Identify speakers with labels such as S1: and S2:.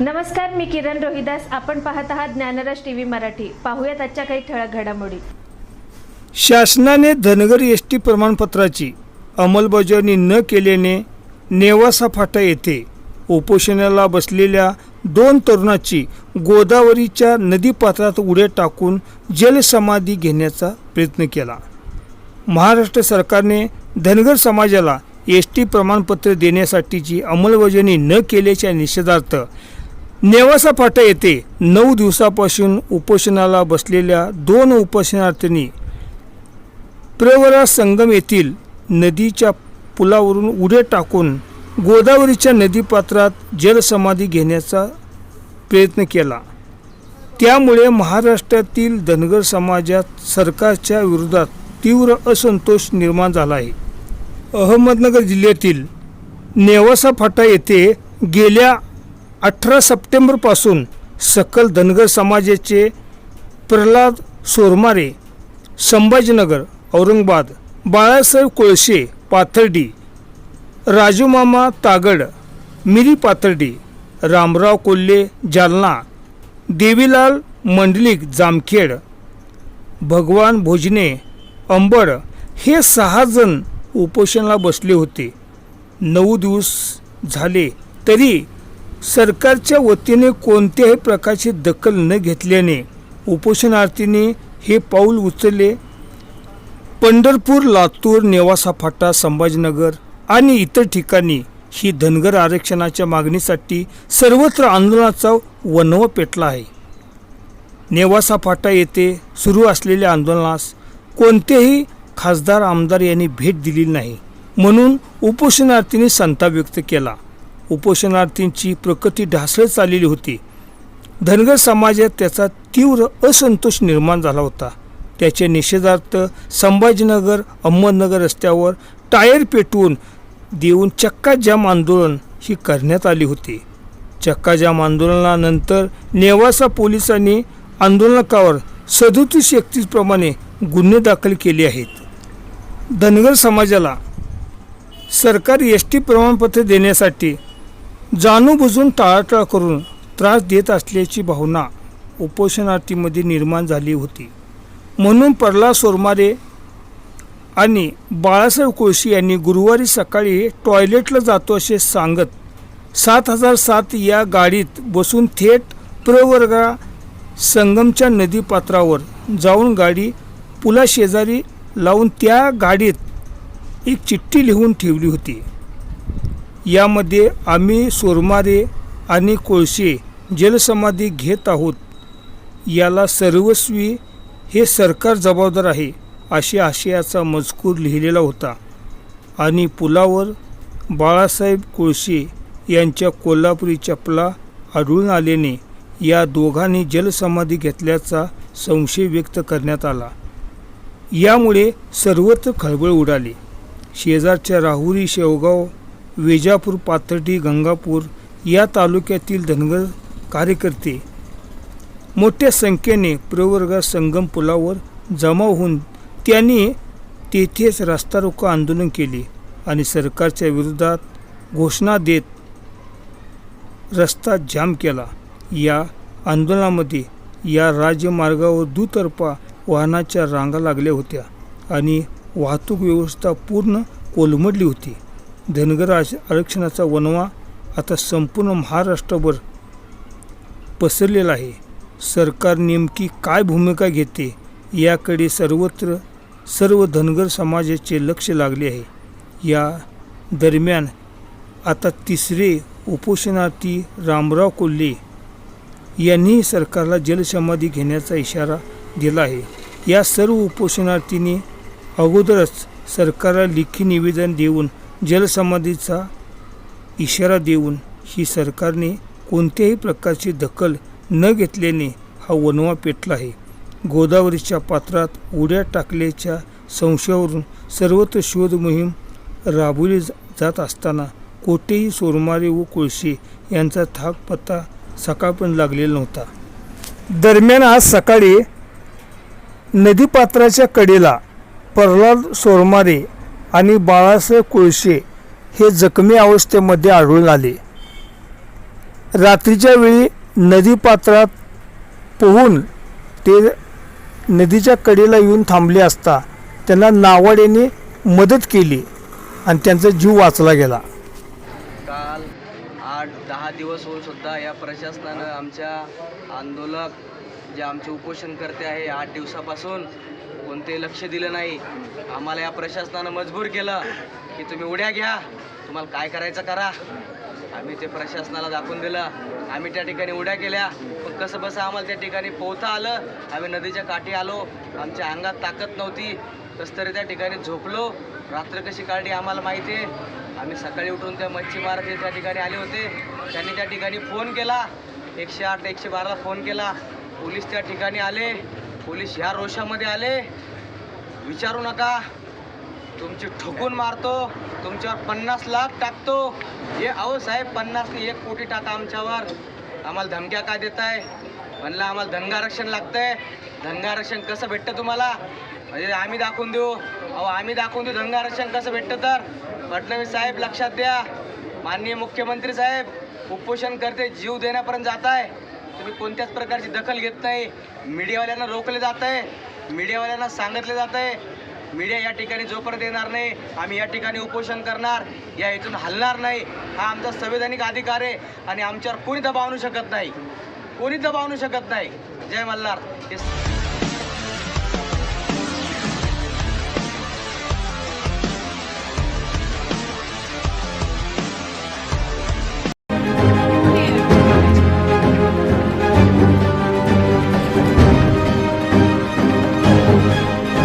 S1: नमस्कार मी किरण रोहिदास. आपण पाहत आहात ज्ञानराज टी व्ही मराठी. पाहूयात आजच्या काही ठळक घडामोडी.
S2: शासनाने धनगर एस टी प्रमाणपत्राची अंमलबजावणी न केल्याने नेवासा फाटा येथे उपोषणाला बसलेल्या दोन तरुणाची गोदावरीच्या नदीपात्रात उड्या टाकून जलसमाधी घेण्याचा प्रयत्न केला. महाराष्ट्र सरकारने धनगर समाजाला एस टी प्रमाणपत्र देण्यासाठीची अंमलबजावणी न केल्याच्या निषेधार्थ नेवासा फाटा येथे नऊ दिवसापासून उपोषणाला बसलेल्या दोन उपोषणार्थींनी प्रवरा संगम येथील नदीच्या पुलावरून उड्या टाकून गोदावरीच्या नदीपात्रात जलसमाधी घेण्याचा प्रयत्न केला. त्यामुळे महाराष्ट्रातील धनगर समाजात सरकारच्या विरोधात तीव्र असंतोष निर्माण झाला आहे. अहमदनगर जिल्ह्यातील नेवासा फाटा येथे गेल्या अठरा सप्टेंबरपासून सकल धनगर समाजाचे प्रल्हाद सोरमारे संभाजीनगर औरंगाबाद बाळासाहेब कोळशे पाथर्डी राजूमामा तागड मिरी पाथर्डी रामराव कोल्हे जालना देवीलाल मंडलिक जामखेड भगवान भोजने अंबड हे सहा जण उपोषणाला बसले होते. नऊ दिवस झाले तरी सरकारच्या वतीने कोणत्याही प्रकारची दखल न घेतल्याने उपोषणार्थींनी हे पाऊल उचलले. पंढरपूर लातूर नेवासा फाटा संभाजीनगर आणि इतर ठिकाणी ही धनगर आरक्षणाच्या मागणीसाठी सर्वत्र आंदोलनाचा वनवा पेटला आहे. नेवासा फाटा येथे सुरू असलेल्या आंदोलनास कोणतेही खासदार आमदार यांनी भेट दिली नाही म्हणून उपोषणार्थींनी संताप व्यक्त केला. उपोषणार्थींची प्रकृती ढासळत चाललेली होती. धनगर समाजात त्याचा तीव्र असंतोष निर्माण झाला होता. त्याच्या निषेधार्थ संभाजीनगर अहमदनगर रस्त्यावर टायर पेटवून देऊन चक्काजाम आंदोलन ही करण्यात आली होती. चक्काजाम आंदोलनानंतर नेवासा पोलिसांनी आंदोलकावर सदोतीस एकतीसप्रमाणे गुन्हे दाखल केले आहेत. धनगर समाजाला सरकार एस टी प्रमाणपत्र देण्यासाठी जाणूनबुजून टाळाटाळ करून त्रास देत असल्याची भावना उपोषणार्थीमध्ये निर्माण झाली होती. म्हणून प्रल्हाद सोरमारे आणि बाळासाहेब कोळशी यांनी गुरुवारी सकाळी टॉयलेटला जातो असे सांगत सात हजार सात या गाडीत बसून थेट प्रवर्गा संगमच्या नदीपात्रावर जाऊन गाडी पुलाशेजारी लावून त्या गाडीत एक चिठ्ठी लिहून ठेवली होती. यामध्ये आम्ही सोरमारे आणि कोळशे जलसमाधी घेत आहोत. याला सर्वस्वी हे सरकार जबाबदार आहे अशा आशयाचा मजकूर लिहिलेला होता. आणि पुलावर बाळासाहेब कोळशे यांच्या कोल्हापुरी चपला आढळून आल्याने या दोघांनी जलसमाधी घेतल्याचा संशय व्यक्त करण्यात आला. यामुळे सर्वत्र खळबळ उडाली. शेजारच्या राहुरी शेवगाव वेजापूर पाथर्डी गंगापूर या तालुक्यातील धनगर कार्यकर्ते मोठ्या संख्येने प्रवर्गात संगम पुलावर जमा होऊन त्यांनी तेथेच रस्ता रोको आंदोलन केले आणि सरकारच्या विरोधात घोषणा देत रस्ता जाम केला. या आंदोलनामध्ये या राज्यमार्गावर दुतर्फा वाहनाच्या रांगा लागल्या होत्या आणि वाहतूक व्यवस्था पूर्ण कोलमडली होती. धनगर आश- आरक्षणाचा वनवा आता संपूर्ण महाराष्ट्रभर पसरलेला आहे. सरकार नेमकी काय भूमिका घेते याकडे सर्वत्र सर्व धनगर समाजाचे लक्ष लागले आहे. या दरम्यान आता तिसरे उपोषणार्थी रामराव कोल्हे यांनी सरकारला जलसमाधी घेण्याचा इशारा दिला आहे. या सर्व उपोषणार्थींनी अगोदरच सरकारला लेखी निवेदन देऊन जलसमाधीचा इशारा देऊन ही सरकारने कोणत्याही प्रकारची दखल न घेतल्याने हा वनवा पेटला आहे. गोदावरीच्या पात्रात उड्या टाकल्याच्या संशयावरून सर्वत्र शोध मोहीम राबवली जात असताना कोठेही सोरमारे व कोळशे यांचा थाक पत्ता सकाळपर्यंत लागलेला नव्हता. दरम्यान आज सकाळी नदीपात्राच्या कडेला प्रल्हाद सोरमारे आणि बाळासाहेब कोळशे हे जखमी अवस्थेमध्ये आढळून आले. रात्रीच्या वेळी नदीपात्रात पोहून ते नदीच्या कडेला येऊन थांबले असता त्यांना नावाड्याने मदत केली आणि त्यांचा जीव वाचला गेला.
S3: काल आठ दहा दिवस होऊन सुद्धा या प्रशासनानं आमच्या आंदोलक जे आमचे उपोषणकर्ते आहे आठ दिवसापासून कोणते लक्ष दिलं नाही. आम्हाला या प्रशासनानं मजबूर केलं की तुम्ही उड्या घ्या. तुम्हाला काय करायचं करा. आम्ही ते प्रशासनाला दाखवून दिलं. आम्ही त्या ठिकाणी उड्या केल्या. पण कसं बसं आम्हाला त्या ठिकाणी पोहता आलं. आम्ही नदीच्या काठी आलो. आमच्या अंगात ताकद नव्हती. तस तरी त्या ठिकाणी झोपलो. रात्र कशी काढली आम्हाला माहिती आहे. आम्ही सकाळी उठून त्या मच्छीमार ते त्या ठिकाणी आले होते. त्यांनी त्या ठिकाणी फोन केला. एकशे आठ एकशे बाराला फोन केला. पोलीस त्या ठिकाणी आले. पोलीस ह्या रोषामध्ये आले. विचारू नका. तुमची ठोकून मारतो. तुमच्यावर पन्नास लाख टाकतो. हे अहो साहेब पन्नासने एक कोटी टाका आमच्यावर. आम्हाला धमक्या काय देत आहे म्हणलं आम्हाला धनगारक्षण लागतंय. धनगारक्षण कसं भेटतं तुम्हाला? म्हणजे आम्ही दाखवून देऊ. अहो आम्ही दाखवून देऊ धनगारक्षण कसं भेटतं तर? फडणवीस साहेब लक्षात द्या. माननीय मुख्यमंत्री साहेब उपोषण करते जीव देण्यापर्यंत जात आहे तुम्ही कोणत्याच प्रकारची दखल घेत नाही. मीडियावाल्यांना रोखले जात आहे. मीडियावाल्यांना सांगितले जात आहे. मीडिया या ठिकाणी जोपर्यंत येणार नाही आम्ही या ठिकाणी उपोषण करणार या इथून हलणार नाही. हा आमचा संवैधानिक अधिकार आहे आणि आमच्यावर कोणी दबाव आणू शकत नाही. कोणी दबाव आणू शकत नाही. जय मल्हार. हे